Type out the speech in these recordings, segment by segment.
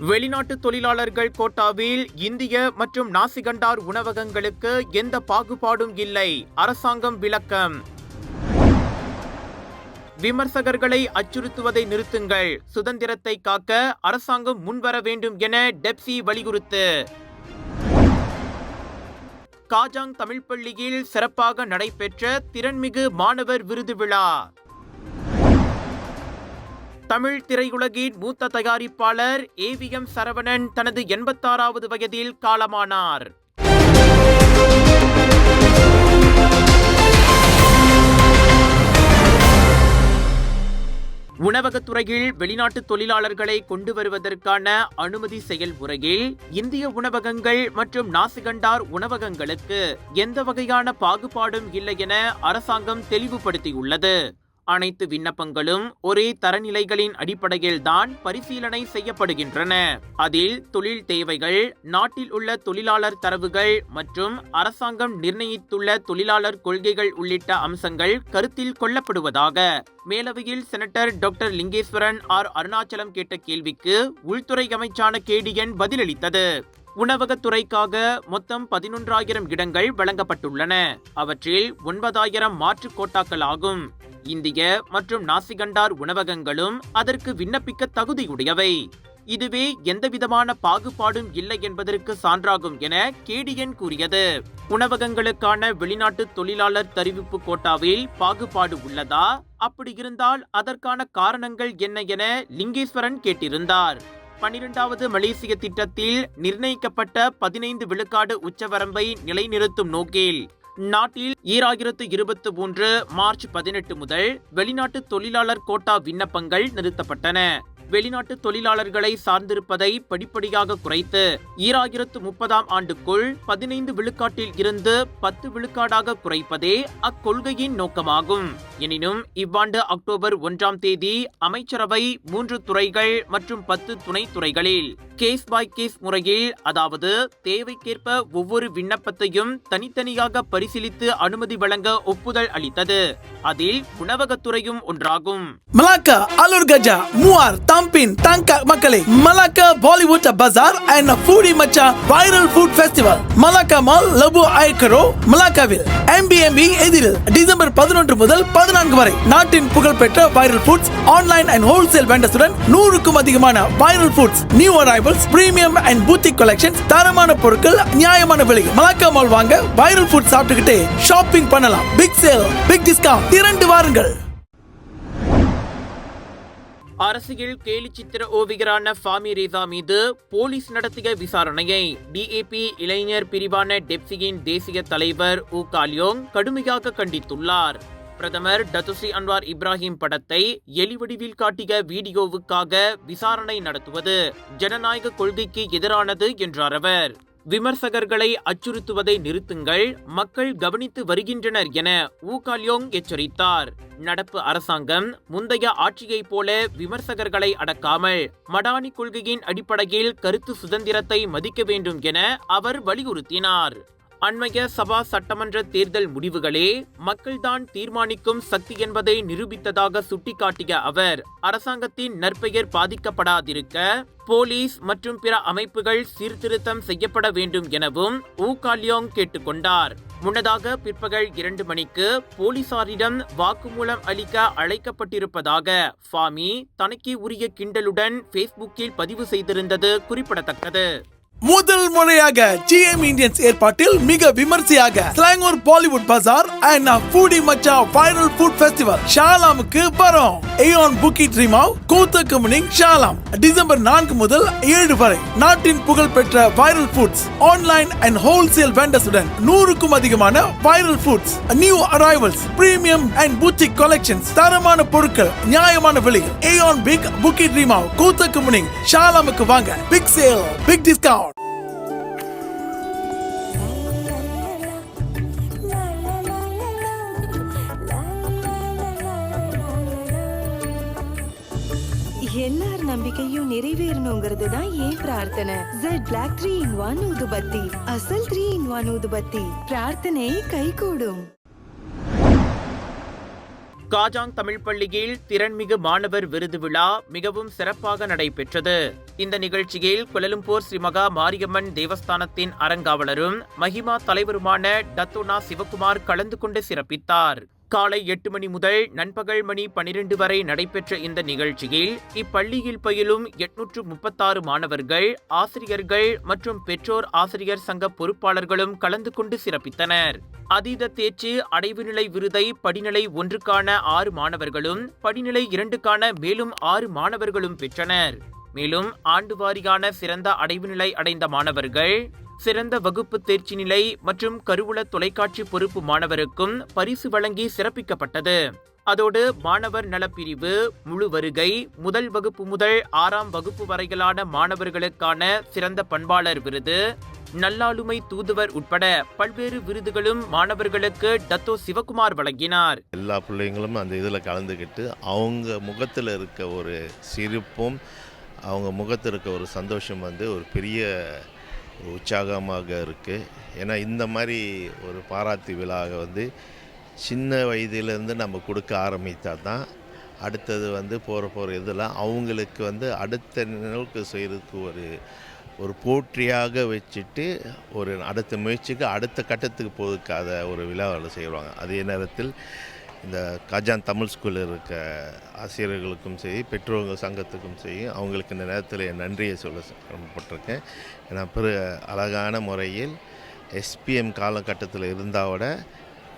வெளிநாட்டு தொழிலாளர்கள் கோட்டாவில் இந்திய மற்றும் நாசிகண்டார் உணவகங்களுக்கு எந்த பாகுபாடும் இல்லை. அரசாங்கம் விளக்கம். விமர்சகர்களை அச்சுறுத்துவதை நிறுத்துங்கள். சுதந்திரத்தை காக்க அரசாங்கம் முன்வர வேண்டும் என டெப்சி வலியுறுத்து. காஜாங் தமிழ் பள்ளியில் சிறப்பாக நடைபெற்ற திறன்மிகு மாணவர் விருது விழா. தமிழ் திரையுலகின் மூத்த தயாரிப்பாளர் ஏவிஎம் சரவணன் தனது எண்பத்தாறாவது வயதில் காலமானார். உணவகத்துறையில் வெளிநாட்டு தொழிலாளர்களை கொண்டு வருவதற்கான அனுமதி செயல்முறையில் இந்திய உணவகங்கள் மற்றும் நாசிகண்டார் உணவகங்களுக்கு எந்த வகையான பாகுபாடும் இல்லை என அரசாங்கம் தெளிவுபடுத்தியுள்ளது. அனைத்து விண்ணப்பங்களும் ஒரே தரநிலைகளின் அடிப்படையில் தான் பரிசீலனை செய்யப்படுகின்றன. அதில் தொழில் தேவைகள் நாட்டில் உள்ள தொழிலாளர் தரவுகள் மற்றும் அரசாங்கம் நிர்ணயித்துள்ள தொழிலாளர் கொள்கைகள் உள்ளிட்ட அம்சங்கள் கருத்தில் கொள்ளப்படுவதாக. மேலவையில் senator doctor Lingeswaran R. Arunachalam கேட்ட கேள்விக்கு உள்துறை அமைச்சான கேடிஎன் பதிலளித்தது. உணவகத்துறைக்காக மொத்தம் பதினொன்றாயிரம் இடங்கள் வழங்கப்பட்டுள்ளன. அவற்றில் ஒன்பதாயிரம் மாற்றுக் கோட்டாக்கள் ஆகும் இந்திய மற்றும் நாசிகண்டார் உணவகங்களும் அதற்கு விண்ணப்பிக்க தகுதியுடையவை. இதுவே எந்தவிதமான பாகுபாடும் இல்லை என்பதற்கு சான்றாகும் என கேடிஎன் கூறியது. உணவகங்களுக்கான வெளிநாட்டு தொழிலாளர் தெரிவிப்பு கோட்டாவில் பாகுபாடு உள்ளதா? அப்படி இருந்தால் அதற்கான காரணங்கள் என்ன என லிங்கேஸ்வரன் கேட்டிருந்தார். பனிரெண்டாவது மலேசிய திட்டத்தில் நிர்ணயிக்கப்பட்ட பதினைந்து விழுக்காடு உச்சவரம்பை நிலைநிறுத்தும் நோக்கில் நாட்டில் ஈராயிரத்து இருபத்தி மூன்று மார்ச் பதினெட்டு முதல் வெளிநாட்டு தொழிலாளர் கோட்டா விண்ணப்பங்கள் நிறுத்தப்பட்டன. வெளிநாட்டு தொழிலாளர்களை சார்ந்திருப்பதை படிப்படியாக குறைத்து ஈராயிரத்து முப்பதாம் ஆண்டுக்குள் பதினைந்து விழுக்காட்டில் இருந்து பத்து விழுக்காடாக குறைப்பதே அக்கொள்கையின் நோக்கமாகும். எனினும் இவ்வாண்டு அக்டோபர் ஒன்றாம் தேதி அமைச்சரவை மூன்று துறைகள் மற்றும் பத்து துணை துறைகளில் கேஸ் பாய் கேஸ் முறையில் அதாவது தேவைக்கேற்ப ஒவ்வொரு விண்ணப்பத்தையும் தனித்தனியாக பரிசீலித்து அனுமதி வழங்க ஒப்புதல் அளித்தது. அதில் உணவகத்துறையும் ஒன்றாகும். Malacca Alur Gajah Muar Tampin, Tangka மக்களே Malacca Bollywood Bazaar and Foodie Macha viral food festival Malacca mall லபு ஐக்கரோ Malaccaville. எம்பிஎம்பி எதிரில் டிசம்பர் பதினொன்று முதல் பதினான்கு வரை. நாட்டின் புகழ்பெற்ற viral foods online and wholesale வெண்டர்ஸுடன் நூறுக்கும் அதிகமான viral foods new arrivals premium and boutique collections தரமான பொருட்கள் நியாயமான விலை மலாக்கா மால் வாங்க வைரல் ஃபுட் சாப்பிட்டுக்கிட்டே ஷாப்பிங் பண்ணலாம். பிக் சேல் பிக் டிஸ்கவுண்ட் இரண்டு வாருங்கள். அரசியல் கேலி சித்திர ஓவியரான ஃபாமி ரேசா மீது போலீஸ் நடத்திய விசாரணையை டிஏபி இளைஞர் பிரிவான டெப்சியின் தேசிய தலைவர் உ காலியோங் கடுமையாக கண்டித்துள்ளார். பிரதமர் டத்துசி அன்வார் இப்ராஹிம் படத்தை எலிவடிவில் காட்டிய வீடியோவுக்காக விசாரணை நடத்துவது ஜனநாயக கொள்கைக்கு எதிரானது என்றார் அவர். விமர்சகர்களை அச்சுறுத்துவதை நிறுத்துங்கள் மக்கள் கவனித்து வருகின்றனர் என ஊகாலியோங் எச்சரித்தார். நடப்பு அரசாங்கம் முந்தைய ஆட்சியைப் போல விமர்சகர்களை அடக்காமல் மடானி கொள்கையின் அடிப்படையில் கருத்து சுதந்திரத்தை மதிக்க வேண்டும் என அவர் வலியுறுத்தினார். அண்மைய சபா சட்டமன்ற தேர்தல் முடிவுகளே மக்கள்தான் தீர்மானிக்கும் சக்தி என்பதை நிரூபித்ததாக சுட்டிக்காட்டிய அவர் அரசாங்கத்தின் நற்பெயர் பாதிக்கப்படாதிருக்க போலீஸ் மற்றும் பிற அமைப்புகள் சீர்திருத்தம் செய்யப்பட வேண்டும் எனவும் ஊ கேட்டுக்கொண்டார். முன்னதாக பிற்பகல் இரண்டு மணிக்கு போலீசாரிடம் வாக்குமூலம் அளிக்க அழைக்கப்பட்டிருப்பதாக ஃபாமி தனக்கே உரிய கிண்டலுடன் ஃபேஸ்புக்கில் பதிவு செய்திருந்தது குறிப்பிடத்தக்கது. முதல் முறையாக ஜிஎம் இந்தியன்ஸ் ஏற்பாட்டில் மிக விமர்சையாக Selangor Bollywood Bazaar and foodie Macha viral food festival ஷாலாமுக்கு வரும். ஏயான் புக்கி ட்ரீமாவ் கூத்த கம்பெனி ஷாலாம். டிசம்பர் நான்கு முதல் ஏழு வரை நாட்டின் புகழ் பெற்ற viral foods online and wholesale வெண்டர்ஸுடன் நூறுக்கும் அதிகமான viral foods new arrivals premium and பூச்சிக் collections தரமான பொருட்கள் நியாயமான விலையில் ஏயான் பிக் புக்கி ட்ரீமாவ் கூத்த கம்பெனி ஷாலாமுக்கு வாங்க. பிக் சேல் பிக் டிஸ்கவுண்ட் நம்பிக்கையும் நிறைவேறணுங்கிறது தான் ஏன் பிரார்த்தனை. Jet black three in one ஊதுபத்தி அசல் த்ரீ இன் ஒன் ஊதுபத்தி பிரார்த்தனை கைகூடும். காஜாங் தமிழ் பள்ளியில் திறன்மிகு மாணவர் விருது விழா மிகவும் சிறப்பாக நடைபெற்றது. இந்த நிகழ்ச்சியில் குலலும்பூர் ஸ்ரீமகா மாரியம்மன் தேவஸ்தானத்தின் அறங்காவலரும் மஹிமா தலைவருமான டத்துனா சிவகுமார் கலந்து கொண்டு சிறப்பித்தார். காலை எட்டு மணி முதல் நண்பகல் மணி பனிரெண்டு வரை நடைபெற்ற இந்த நிகழ்ச்சியில் இப்பள்ளியில் பயிலும் எட்நூற்று முப்பத்தாறு மாணவர்கள் ஆசிரியர்கள் மற்றும் பெற்றோர் ஆசிரியர் சங்க பொறுப்பாளர்களும் கலந்து கொண்டு சிறப்பித்தனர். அதீத தேர்ச்சி அடைவு நிலை விருதை படிநிலை ஒன்றுக்கான ஆறு மாணவர்களும் படிநிலை இரண்டுக்கான மேலும் ஆறு மாணவர்களும் பெற்றனர். மேலும் ஆண்டு வாரியான சிறந்த அடைவு நிலை அடைந்த மாணவர்கள் சிறந்த வகுப்பு தேர்ச்சி நிலை மற்றும் கருவூல தொலைக்காட்சி பொறுப்பு மாணவருக்கும் பரிசு வழங்கி சிறப்பிக்கப்பட்டது. அதோடு மாணவர் நலப்பிரிவு முழு வருகை முதல் வகுப்பு முதல் ஆறாம் வகுப்பு வரையிலான மாணவர்களுக்கான சிறந்த பண்பாளர் விருது நல்லாளுமை தூதுவர் உட்பட பல்வேறு விருதுகளும் மாணவர்களுக்கு டத்தோ சிவகுமார் வழங்கினார். எல்லா பிள்ளைங்களும் அந்த இதில் கலந்துக்கிட்டு அவங்க முகத்தில் இருக்க ஒரு சிரிப்பும் அவங்க முகத்தில் இருக்க ஒரு சந்தோஷம் வந்து ஒரு பெரிய உற்சாகமாக இருக்குது ஏன்னா இந்த மாதிரி ஒரு பாராட்டு விழாவை வந்து சின்ன வயதிலேருந்து நம்ம கொடுக்க ஆரம்பித்தா தான் அடுத்தது வந்து போகிற போகிற இதெல்லாம் அவங்களுக்கு வந்து அடுத்த நிலவுக்கு செய்கிறதுக்கு ஒரு ஒரு போற்றியாக வச்சுட்டு ஒரு அடுத்த முயற்சிக்கு அடுத்த கட்டத்துக்கு போதுக்காத ஒரு விழாவில் செய்வாங்க. அதே நேரத்தில் இந்த காஜான் தமிழ் ஸ்கூலில் இருக்க ஆசிரியர்களுக்கும் சரி பெற்றோர்கள் சங்கத்துக்கும் சரி அவங்களுக்கு இந்த நேரத்தில் என் நன்றியை சொல்ல கடமைப்பட்டிருக்கேன் ஏன்னா பிற அழகான முறையில் எஸ்பிஎம் காலகட்டத்தில் இருந்தால்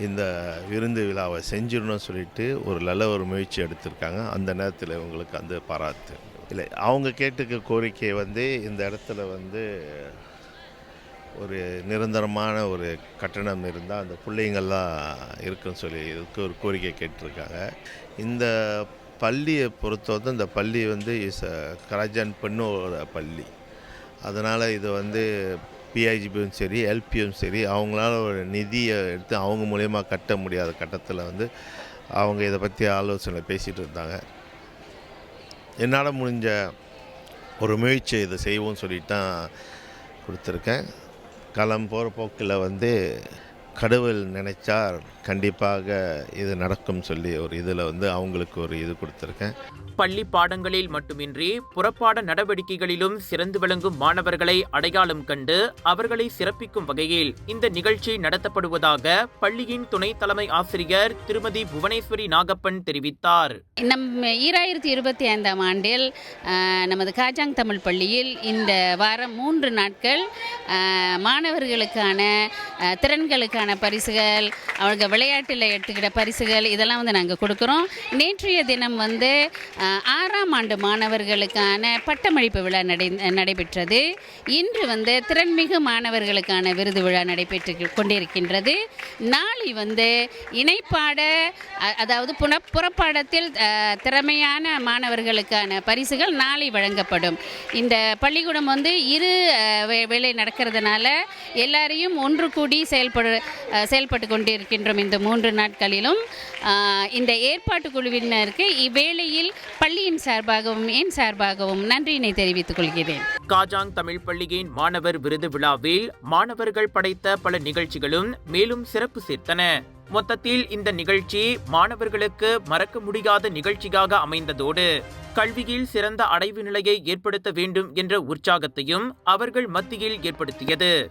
இந்த விருந்து விழாவை செஞ்சிடணும்னு சொல்லிட்டு ஒரு நல்ல ஒரு முயற்சி எடுத்திருக்காங்க. அந்த நேரத்தில் இவங்களுக்கு அந்த பாராட்டு. இல்லை அவங்க கேட்டுக்க கோரிக்கை வந்து இந்த இடத்துல வந்து ஒரு நிரந்தரமான ஒரு கட்டணம் இருந்தால் அந்த பிள்ளைங்கள்லாம் இருக்குன்னு சொல்லி இதுக்கு ஒரு கோரிக்கை கேட்டிருக்காங்க. இந்த பள்ளியை பொறுத்தவரை இந்த பள்ளி வந்து இஸ் கராஜான் பெண்ணோட பள்ளி. அதனால் இது வந்து பிஐஜிபியும் சரி எல்பியும் சரி அவங்களால ஒரு நிதியை எடுத்து அவங்க மூலயமா கட்ட முடியாத கட்டத்தில் வந்து அவங்க இதை பற்றி ஆலோசனை பேசிகிட்டு இருந்தாங்க. என்னால் முடிஞ்ச ஒரு முயற்சி இதை செய்வோம்னு சொல்லிட்டு தான் கொடுத்துருக்கேன். களம் போகிற போக்கில் வந்து கடவுள் நினைச்சார் கண்டிப்பாக இது நடக்கும் சொல்லி ஒரு இதில் வந்து அவங்களுக்கு ஒரு இது கொடுத்துருக்கேன். பள்ளி பாடங்களில் மட்டுமின்றி புறப்பாட நடவடிக்கைகளிலும் சிறந்து விளங்கும் மாணவர்களை அடையாளம் கண்டு அவர்களை சிறப்பிக்கும் வகையில் இந்த நிகழ்ச்சி நடத்தப்படுவதாக பள்ளியின் துணை தலைமை ஆசிரியர் திருமதி புவனேஸ்வரி நாகப்பன் தெரிவித்தார். நம் ஈராயிரத்தி இருபத்தி ஐந்தாம் ஆண்டில் நமது காஜாங் தமிழ் பள்ளியில் இந்த வாரம் மூன்று நாட்கள் மாணவர்களுக்கான திறன்களுக்கான பரிசுகள் அவங்க விளையாட்டில் எடுத்துக்கிட்ட பரிசுகள் இதெல்லாம் வந்து நாங்கள் கொடுக்குறோம். நேற்றைய தினம் வந்து ஆறாம் ஆண்டு மாணவர்களுக்கான பட்டமளிப்பு விழா நடை நடைபெற்றது. இன்று வந்து திறன்மிகு மாணவர்களுக்கான விருது விழா நடைபெற்று கொண்டிருக்கின்றது. நாளை வந்து இணைப்பாட அதாவது புன புறப்பாடத்தில் திறமையான மாணவர்களுக்கான பரிசுகள் நாளை வழங்கப்படும். இந்த பள்ளிக்கூடம் வந்து இரு வே- வேலை நடக்கிறதுனால எல்லாரையும் ஒன்று கூடி செயல்படு செயல்பட்டு கொண்டிருக்கின்றோம் இந்த மூன்று நாட்களிலும். இந்த ஏற்பாட்டு குழுவினருக்கு இவ்வேளையில் பள்ளியின் சார்பாகவும் என் சார்பாகவும் நன்றியினை தெரிவித்துக் கொள்கிறேன். காஜாங் தமிழ் பள்ளியின் மாணவர் விருது விழாவில் மாணவர்கள் படைத்த பல நிகழ்ச்சிகளும் மேலும் சிறப்பு சேர்த்தன. மொத்தத்தில் இந்த நிகழ்ச்சி மாணவர்களுக்கு மறக்க முடியாத நிகழ்ச்சியாக அமைந்ததோடு கல்வியில் சிறந்த அடைவு நிலையை ஏற்படுத்த வேண்டும் என்ற உற்சாகத்தையும் அவர்கள் மத்தியில் ஏற்படுத்தியது.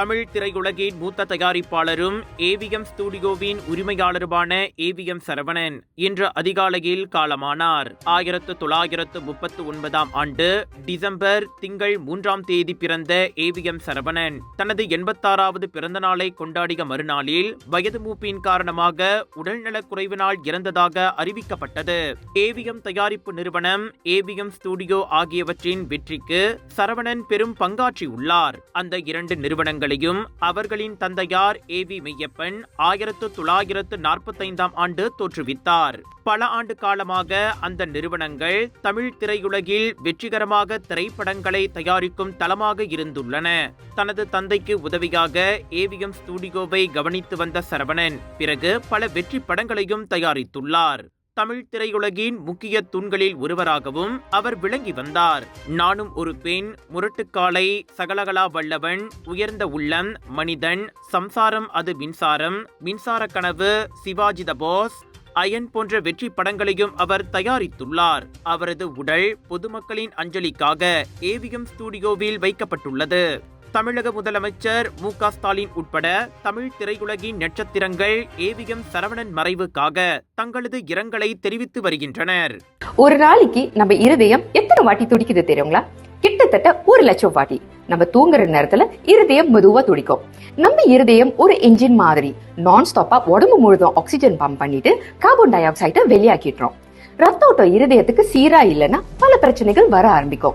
தமிழ் திரையுலகின் மூத்த தயாரிப்பாளரும் ஏவிஎம் ஸ்டுடியோவின் உரிமையாளருமான ஏவிஎம் சரவணன் இன்று அதிகாலையில் காலமானார். ஆயிரத்து தொள்ளாயிரத்து முப்பத்து ஒன்பதாம் ஆண்டு டிசம்பர் திங்கள் மூன்றாம் தேதி பிறந்த ஏவிஎம் சரவணன் தனது எண்பத்தாறாவது பிறந்த நாளை கொண்டாடிய மறுநாளில் வயது மூப்பின் காரணமாக உடல்நலக் குறைவினால் இறந்ததாக அறிவிக்கப்பட்டது. ஏவிஎம் தயாரிப்பு நிறுவனம் ஏவிஎம் ஸ்டுடியோ ஆகியவற்றின் வெற்றிக்கு சரவணன் பெரும் பங்காற்றியுள்ளார். அந்த இரண்டு நிறுவனங்கள் மகன்களையும் அவர்களின் தந்தையார் ஏ வி மெய்யப்பன் ஆயிரத்து தொள்ளாயிரத்து நாற்பத்தைந்தாம் ஆண்டு தோற்றுவித்தார். பல ஆண்டு காலமாக அந்த நிறுவனங்கள் தமிழ் திரையுலகில் வெற்றிகரமாக திரைப்படங்களை தயாரிக்கும் தளமாக இருந்துள்ளன. தனது தந்தைக்கு உதவியாக ஏவிஎம் ஸ்டுடியோவை கவனித்து வந்த சரவணன் பிறகு பல வெற்றி படங்களையும் தயாரித்துள்ளார். தமிழ் திரையுலகின் முக்கிய தூண்களில் ஒருவராகவும் அவர் விளங்கி வந்தார். நானும் ஒரு பெண் முரட்டுக்காலை சகலகலா வல்லவன் உயர்ந்த உள்ளம் மனிதன் சம்சாரம் அது மின்சாரம் மின்சார கனவு சிவாஜி த பாஸ் அயன் போன்ற வெற்றி படங்களையும் அவர் தயாரித்துள்ளார். அவரது உடல் பொதுமக்களின் அஞ்சலிக்காக ஏவிஎம் ஸ்டுடியோவில் வைக்கப்பட்டுள்ளது. தமிழக முதலமைச்சர் மு க ஸ்டாலின் உட்பட தமிழ் திரையுலகின் நட்சத்திரங்கள் ஏவிஎம் சரவணன் மறைவுக்காக தங்களது இரங்கலை தெரிவித்து வருகின்றனர். ஒரு நாளைக்கு நம்ம இருதயம் எத்தனை வாட்டி துடிக்குது தெரியுங்களா? கிட்டத்தட்ட ஒரு லட்சம் வாட்டி. நம்ம தூங்குற நேரத்துல இருதயம் மெதுவா துடிக்கும். நம்ம இருதயம் ஒரு என்ஜின் மாதிரி நான் ஸ்டாப்பா உடம்பு முழுதும் ஆக்சிஜன் பம்ப் பண்ணிட்டு கார்பன் டை ஆக்சைடை வெளியாக்கிடுறோம். ரத்த ஓட்டம் இருதயத்துக்கு சீரா இல்லைன்னா பல பிரச்சனைகள் வர ஆரம்பிக்கும்.